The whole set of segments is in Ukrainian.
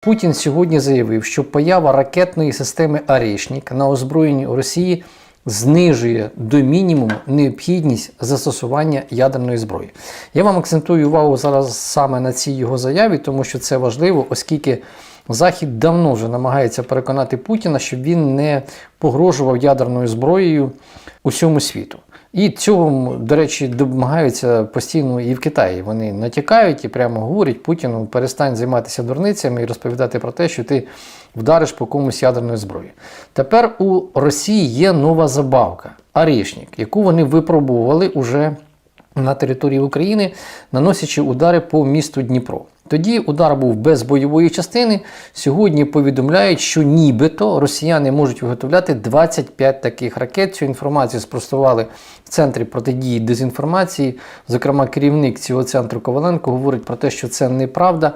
Путін сьогодні заявив, що поява ракетної системи Арішнік на озброєнні Росії знижує до мінімуму необхідність застосування ядерної зброї. Я вам акцентую увагу зараз саме на цій його заяві, тому що це важливо, оскільки Захід давно вже намагається переконати Путіна, щоб він не погрожував ядерною зброєю усьому світу. І цього, до речі, домагаються постійно і в Китаї. Вони натякають і прямо говорять Путіну, перестань займатися дурницями і розповідати про те, що ти вдариш по комусь ядерної зброї. Тепер у Росії є нова забавка Арішнік, яку вони випробували уже на території України, наносячи удари по місту Дніпро. Тоді удар був без бойової частини. Сьогодні повідомляють, що нібито росіяни можуть виготовляти 25 таких ракет. Цю інформацію спростували в центрі протидії дезінформації. Зокрема, керівник цього центру Коваленко говорить про те, що це неправда.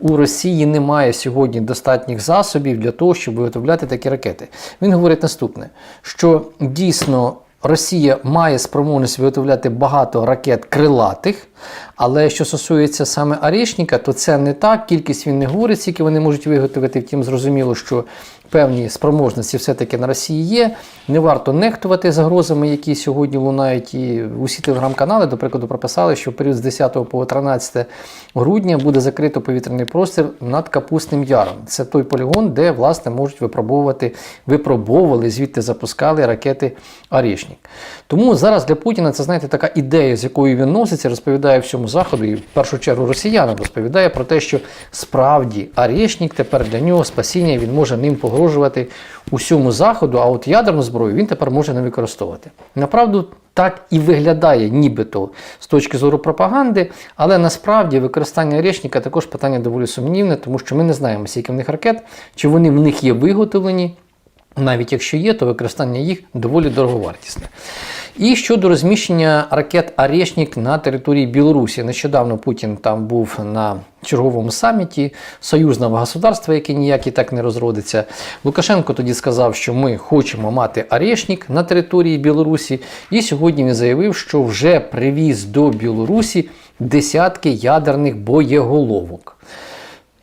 У Росії немає сьогодні достатніх засобів для того, щоб виготовляти такі ракети. Він говорить наступне: що дійсно. Росія має спроможність виготовляти багато ракет крилатих, але що стосується саме Арішніка, то це не так. Кількість він не говорить, скільки вони можуть виготовити. Втім, зрозуміло, що певні спроможності все-таки на Росії є. Не варто нехтувати загрозами, які сьогодні лунають. І усі телеграм-канали, до прикладу, прописали, що в період з 10 по 13 грудня буде закрито повітряний простір над Капусним Яром. Це той полігон, де власне можуть випробовувати, випробовували, звідти запускали ракети Арішнік. Тому зараз для Путіна це знаєте така ідея, з якою він носиться, розповідає всьому заходу, і в першу чергу росіянам розповідає про те, що справді Арішнік тепер для нього спасіння, він може ним погрожувати усьому заходу. А от ядерну зброю він тепер може не використовувати. Направду. Так і виглядає нібито з точки зору пропаганди, але насправді використання речника також питання доволі сумнівне, тому що ми не знаємо, скільки в них ракет, чи вони в них є виготовлені. Навіть якщо є, то використання їх доволі дороговартісне. І щодо розміщення ракет Арешнік на території Білорусі. Нещодавно Путін там був на черговому саміті союзного государства, яке ніяк і так не розродиться. Лукашенко тоді сказав, що ми хочемо мати Арешнік на території Білорусі. І сьогодні він заявив, що вже привіз до Білорусі десятки ядерних боєголовок.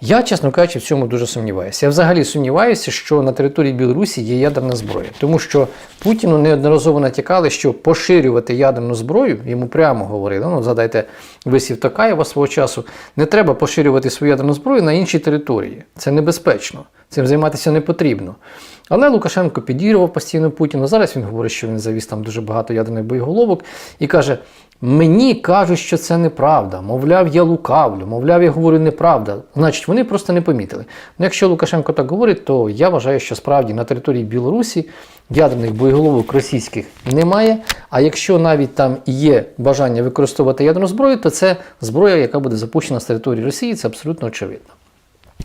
Я, чесно кажучи, в цьому дуже сумніваюся. Я взагалі сумніваюся, що на території Білорусі є ядерна зброя, тому що Путіну неодноразово натякали, що поширювати ядерну зброю, йому прямо говорили. Ну, згадайте висів Токаєва свого часу. Не треба поширювати свою ядерну зброю на інші території. Це небезпечно. Цим займатися не потрібно. Але Лукашенко підірвав постійно Путіна. Зараз він говорить, що він завіз там дуже багато ядерних боєголовок і каже: Мені кажуть, що це неправда. Мовляв, я лукавлю, мовляв, я говорю неправда. Значить, вони просто не помітили. Ну, якщо Лукашенко так говорить, то я вважаю, що справді на території Білорусі ядерних боєголовок російських немає. А якщо навіть там є бажання використовувати ядерну зброю, то це зброя, яка буде запущена з території Росії, це абсолютно очевидно.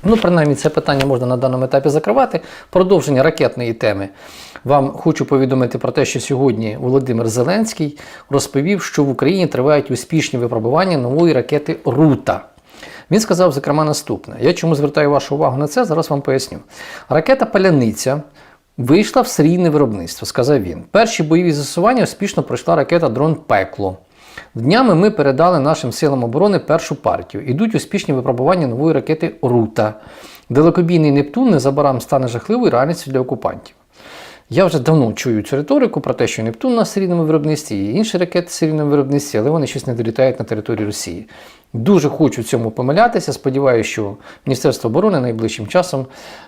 Ну, принаймні, це питання можна на даному етапі закривати. Продовження ракетної теми. Вам хочу повідомити про те, що сьогодні Володимир Зеленський розповів, що в Україні тривають успішні випробування нової ракети Рута. Він сказав, зокрема, наступне. Я чому звертаю вашу увагу на це, зараз вам поясню. Ракета Паляниця вийшла в серійне виробництво, сказав він. Перші бойові застосування успішно пройшла ракета Дрон Пекло. Днями ми передали нашим силам оборони першу партію. Ідуть успішні випробування нової ракети Рута. Далекобійний Нептун незабаром стане жахливою реальністю для окупантів. Я вже давно чую цю риторику про те, що Нептун на серійному виробництві і інші ракети в серійному виробництві, але вони щось не долітають на територію Росії. Дуже хочу в цьому помилятися. Сподіваюся, що Міністерство оборони найближчим часом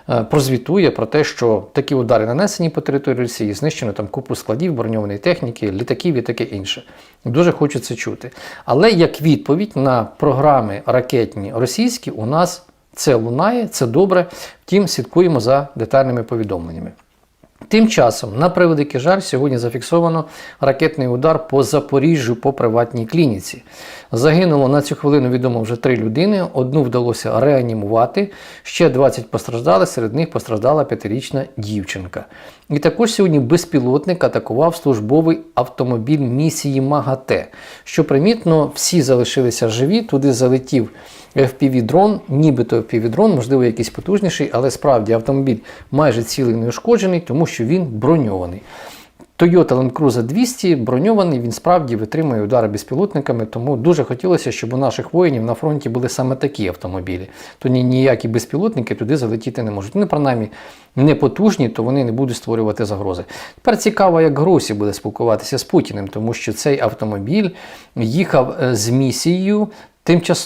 е, прозвітує про те, що такі удари нанесені по території Росії, знищено там купу складів, броньованої техніки, літаків і таке інше. Дуже хочу це чути. Але як відповідь на програми ракетні російські, у нас це лунає, це добре. Втім, слідкуємо за детальними повідомленнями. Тим часом, на превеликий жаль, сьогодні зафіксовано ракетний удар по Запоріжжю по приватній клініці. Загинуло на цю хвилину відомо вже три людини. Одну вдалося реанімувати, ще 20 постраждали, серед них постраждала п'ятирічна дівчинка. І також сьогодні безпілотник атакував службовий автомобіль місії МАГАТЕ. Що примітно, всі залишилися живі, туди залетів. FPV-дрон, нібито FPV-дрон, можливо, якийсь потужніший, але справді автомобіль майже цілий не ушкоджений, тому що він броньований. Toyota Land Cruiser 200 броньований, він справді витримує удари безпілотниками, тому дуже хотілося, щоб у наших воїнів на фронті були саме такі автомобілі. То ні- ніякі безпілотники туди залетіти не можуть. Вони, принаймні, не потужні, то вони не будуть створювати загрози. Тепер цікаво, як Гросі буде спілкуватися з Путіним, тому що цей автомобіль їхав е, з місією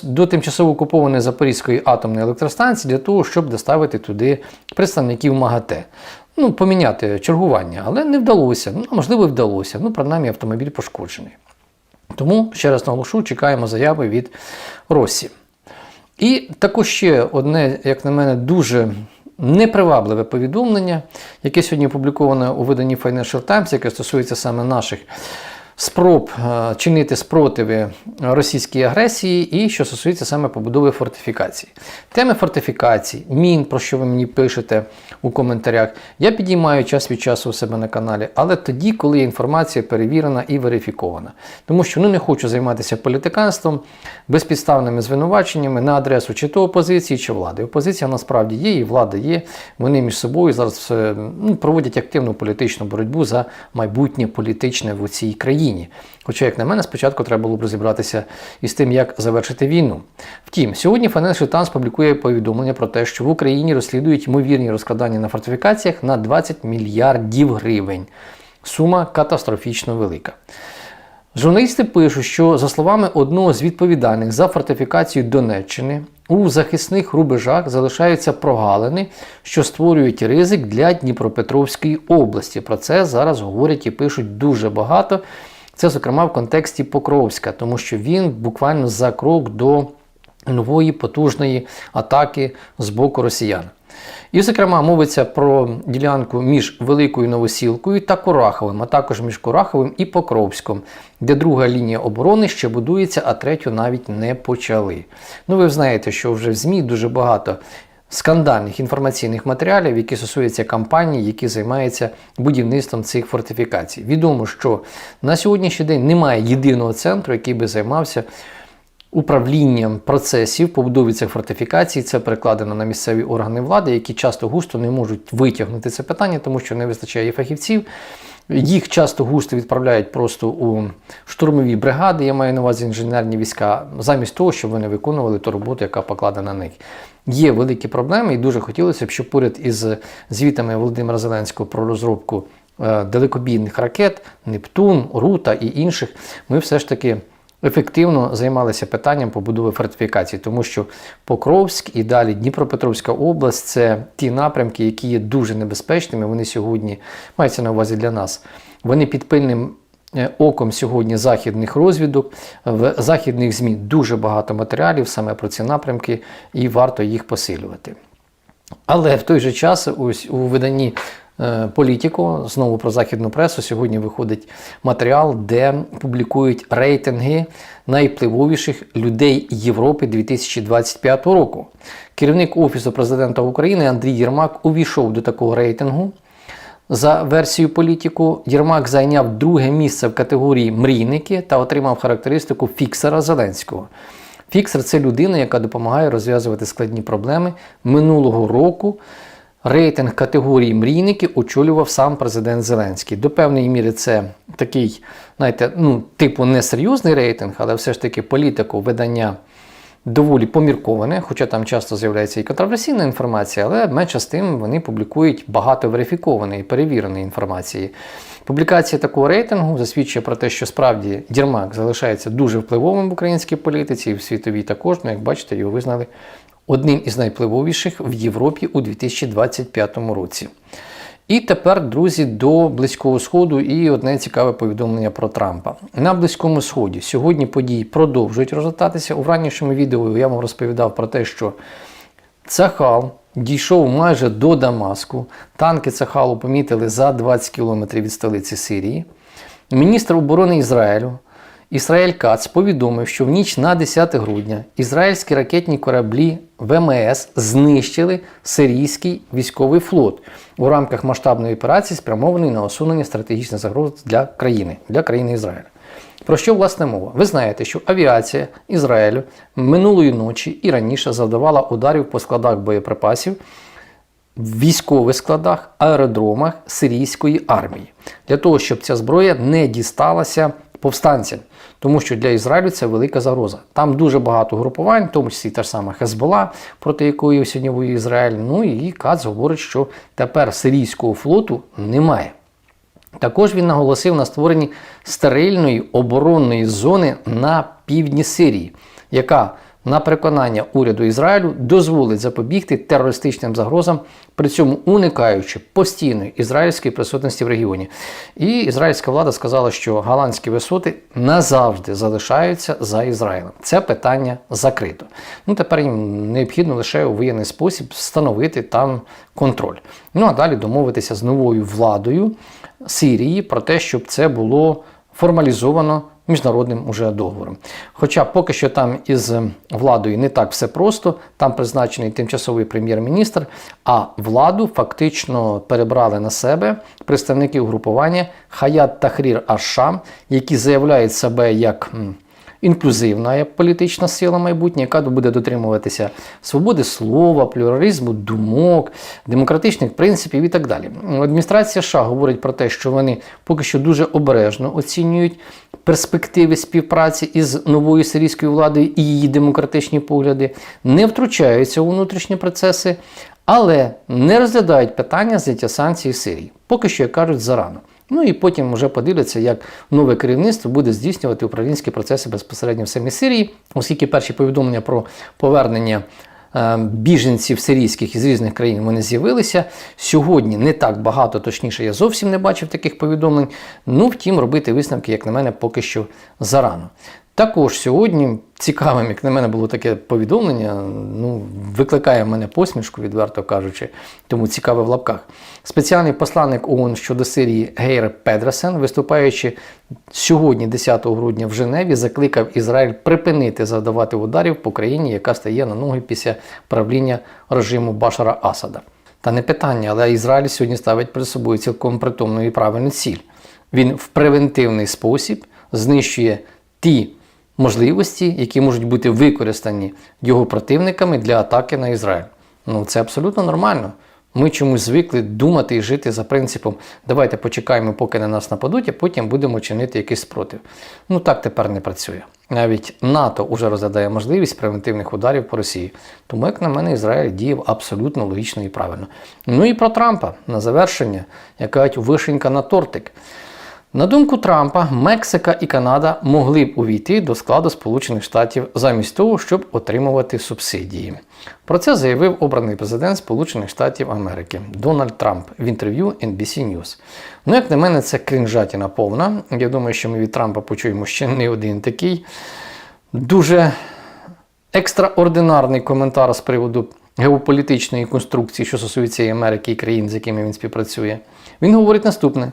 до тимчасово окупованої Запорізької атомної електростанції для того, щоб доставити туди представників МАГАТЕ. Ну, поміняти чергування, але не вдалося. Ну, можливо, вдалося. Ну, принаймні, автомобіль пошкоджений. Тому, ще раз наголошу, чекаємо заяви від Росі. І також ще одне, як на мене, дуже непривабливе повідомлення, яке сьогодні опубліковане у виданні Financial Times, яке стосується саме наших спроб е, чинити спротиви російській агресії, і що стосується саме побудови фортифікацій. Теми фортифікацій, мін, про що ви мені пишете у коментарях, я підіймаю час від часу у себе на каналі, але тоді, коли інформація перевірена і верифікована. Тому що ну, не хочу займатися політиканством, безпідставними звинуваченнями на адресу чи то опозиції, чи влади. Опозиція насправді є, і влада є. Вони між собою зараз ну, проводять активну політичну боротьбу за майбутнє політичне в цій країні. Хоча, як на мене, спочатку треба було б розібратися із тим, як завершити війну. Втім, сьогодні Financial Times публікує повідомлення про те, що в Україні розслідують ймовірні розкрадання на фортифікаціях на 20 мільярдів гривень. Сума катастрофічно велика. Журналісти пишуть, що за словами одного з відповідальних за фортифікацію Донеччини, у захисних рубежах залишаються прогалини, що створюють ризик для Дніпропетровської області. Про це зараз говорять і пишуть дуже багато. Це, зокрема, в контексті Покровська, тому що він буквально за крок до нової потужної атаки з боку росіян. І, зокрема, мовиться про ділянку між Великою Новосілкою та Кураховим, а також між Кураховим і Покровськом, де друга лінія оборони ще будується, а третю навіть не почали. Ну, ви знаєте, що вже в ЗМІ дуже багато скандальних інформаційних матеріалів, які стосуються компаній, які займаються будівництвом цих фортифікацій. Відомо, що на сьогоднішній день немає єдиного центру, який би займався управлінням процесів побудови цих фортифікацій. Це перекладено на місцеві органи влади, які часто густо не можуть витягнути це питання, тому що не вистачає фахівців. Їх часто густо відправляють просто у штурмові бригади, я маю на увазі інженерні війська, замість того, щоб вони виконували ту роботу, яка покладена на них. Є великі проблеми, і дуже хотілося б, щоб поряд із звітами Володимира Зеленського про розробку е, далекобійних ракет, Нептун, Рута і інших, ми все ж таки ефективно займалися питанням побудови фортифікацій, тому що Покровськ і далі Дніпропетровська область це ті напрямки, які є дуже небезпечними. Вони сьогодні мається на увазі для нас. Вони під пильним е, оком сьогодні західних розвідок. В західних ЗМІ дуже багато матеріалів саме про ці напрямки, і варто їх посилювати. Але в той же час ось у виданні Політіко, знову про західну пресу, сьогодні виходить матеріал, де публікують рейтинги найвпливовіших людей Європи 2025 року. Керівник Офісу президента України Андрій Єрмак увійшов до такого рейтингу. За версією політику, Єрмак зайняв друге місце в категорії мрійники та отримав характеристику фіксера Зеленського. Фіксер це людина, яка допомагає розв'язувати складні проблеми. Минулого року рейтинг категорії мрійники очолював сам президент Зеленський. До певної міри це такий, знаєте, ну, типу несерйозний рейтинг, але все ж таки політику видання доволі помірковане, хоча там часто з'являється і контроверсійна інформація, але менше з тим вони публікують багато верифікованої, перевіреної інформації. Публікація такого рейтингу засвідчує про те, що справді Єрмак залишається дуже впливовим в українській політиці і в світовій також. Ну, як бачите, його визнали одним із найвпливовіших в Європі у 2025 році. І тепер, друзі, до Близького Сходу і одне цікаве повідомлення про Трампа. На Близькому Сході сьогодні події продовжують розгортатися. У ранішому відео я вам розповідав про те, що Цахал дійшов майже до Дамаску. Танки Цахалу помітили за 20 кілометрів від столиці Сирії. Міністр оборони Ізраїлю Ісраїль Кац повідомив, що в ніч на 10 грудня ізраїльські ракетні кораблі ВМС знищили сирійський військовий флот у рамках масштабної операції, спрямованої на усунення стратегічних загроз для країни, для країни Ізраїль. Про що власне мова? Ви знаєте, що авіація Ізраїлю минулої ночі і раніше завдавала ударів по складах боєприпасів в військових складах, аеродромах сирійської армії, для того, щоб ця зброя не дісталася повстанцям. Тому що для Ізраїлю це велика загроза. Там дуже багато групувань, в тому числі та ж сама Хезбола, проти якої сьогодні воює Ізраїль. Ну і Кац говорить, що тепер сирійського флоту немає. Також він наголосив на створенні стерильної оборонної зони на півдні Сирії, яка на переконання уряду Ізраїлю дозволить запобігти терористичним загрозам, при цьому уникаючи постійної ізраїльської присутності в регіоні. І ізраїльська влада сказала, що голландські висоти назавжди залишаються за Ізраїлем. Це питання закрито. Ну тепер їм необхідно лише у воєнний спосіб встановити там контроль. Ну а далі домовитися з новою владою Сирії про те, щоб це було формалізовано міжнародним уже договором. Хоча поки що там із владою не так все просто, там призначений тимчасовий прем'єр-міністр, а владу фактично перебрали на себе представники угрупування Хаят Тахрір Аш-Шам, які заявляють себе як. Інклюзивна політична сила майбутнє, яка буде дотримуватися свободи слова, плюралізму, думок, демократичних принципів і так далі. Адміністрація США говорить про те, що вони поки що дуже обережно оцінюють перспективи співпраці із новою сирійською владою і її демократичні погляди, не втручаються у внутрішні процеси, але не розглядають питання зняття санкцій Сирії. Поки що, як кажуть, зарано. Ну і потім вже подивляться, як нове керівництво буде здійснювати управлінські процеси безпосередньо в самій Сирії, оскільки перші повідомлення про повернення е, біженців сирійських із різних країн вони з'явилися. Сьогодні не так багато, точніше, я зовсім не бачив таких повідомлень. Ну, втім, робити висновки, як на мене, поки що зарано. Також сьогодні цікавим, як на мене, було таке повідомлення. Ну, викликає в мене посмішку, відверто кажучи, тому цікаве в лапках. Спеціальний посланник ООН щодо Сирії Гейр Педресен, виступаючи сьогодні, 10 грудня в Женеві, закликав Ізраїль припинити завдавати ударів по країні, яка стає на ноги після правління режиму Башара Асада. Та не питання, але Ізраїль сьогодні ставить перед собою цілком притомну і правильну ціль. Він в превентивний спосіб знищує ті можливості, які можуть бути використані його противниками для атаки на Ізраїль. Ну це абсолютно нормально. Ми чомусь звикли думати і жити за принципом давайте почекаємо, поки на нас нападуть, а потім будемо чинити якийсь спротив. Ну так тепер не працює. Навіть НАТО вже розглядає можливість превентивних ударів по Росії. Тому, як на мене, Ізраїль діяв абсолютно логічно і правильно. Ну і про Трампа на завершення, яка вишенька на тортик. На думку Трампа, Мексика і Канада могли б увійти до складу Сполучених Штатів замість того, щоб отримувати субсидії. Про це заявив обраний президент Сполучених Штатів Америки Дональд Трамп в інтерв'ю NBC News. Ну, як на мене, це крінжатіна повна. Я думаю, що ми від Трампа почуємо ще не один такий дуже екстраординарний коментар з приводу геополітичної конструкції, що стосується і Америки і країн, з якими він співпрацює. Він говорить наступне.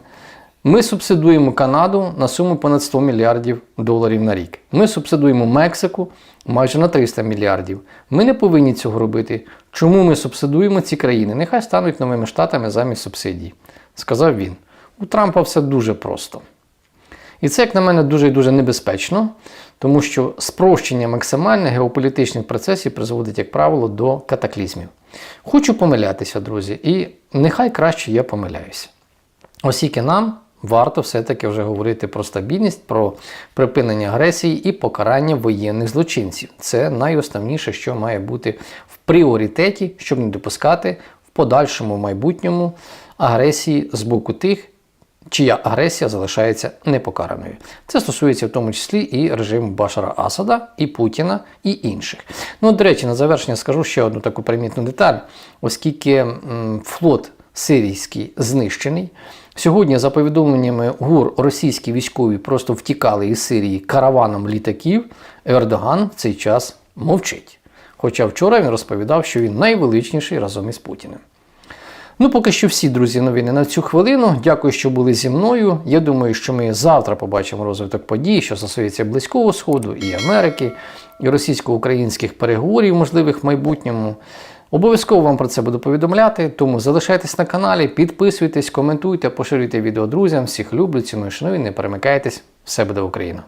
Ми субсидуємо Канаду на суму понад 100 мільярдів доларів на рік. Ми субсидуємо Мексику майже на 300 мільярдів. Ми не повинні цього робити. Чому ми субсидуємо ці країни? Нехай стануть новими штатами замість субсидій, сказав він. У Трампа все дуже просто. І це, як на мене, дуже і дуже небезпечно, тому що спрощення максимальних геополітичних процесів призводить, як правило, до катаклізмів. Хочу помилятися, друзі, і нехай краще я помиляюся. Оскільки нам варто все-таки вже говорити про стабільність, про припинення агресії і покарання воєнних злочинців. Це найосновніше, що має бути в пріоритеті, щоб не допускати в подальшому майбутньому агресії з боку тих, чия агресія залишається непокараною. Це стосується в тому числі і режиму Башара Асада, і Путіна, і інших. Ну, до речі, на завершення скажу ще одну таку примітну деталь, оскільки м, флот сирійський знищений. Сьогодні, за повідомленнями ГУР, російські військові просто втікали із Сирії караваном літаків. Ердоган в цей час мовчить. Хоча вчора він розповідав, що він найвеличніший разом із Путіним. Ну, поки що всі, друзі, новини на цю хвилину. Дякую, що були зі мною. Я думаю, що ми завтра побачимо розвиток подій, що стосується Близького Сходу і Америки, і російсько-українських переговорів, можливих в майбутньому. Обов'язково вам про це буду повідомляти, тому залишайтесь на каналі, підписуйтесь, коментуйте, поширюйте відео друзям. Всіх люблю, ціную, шаную, не перемикайтесь. Все буде Україна!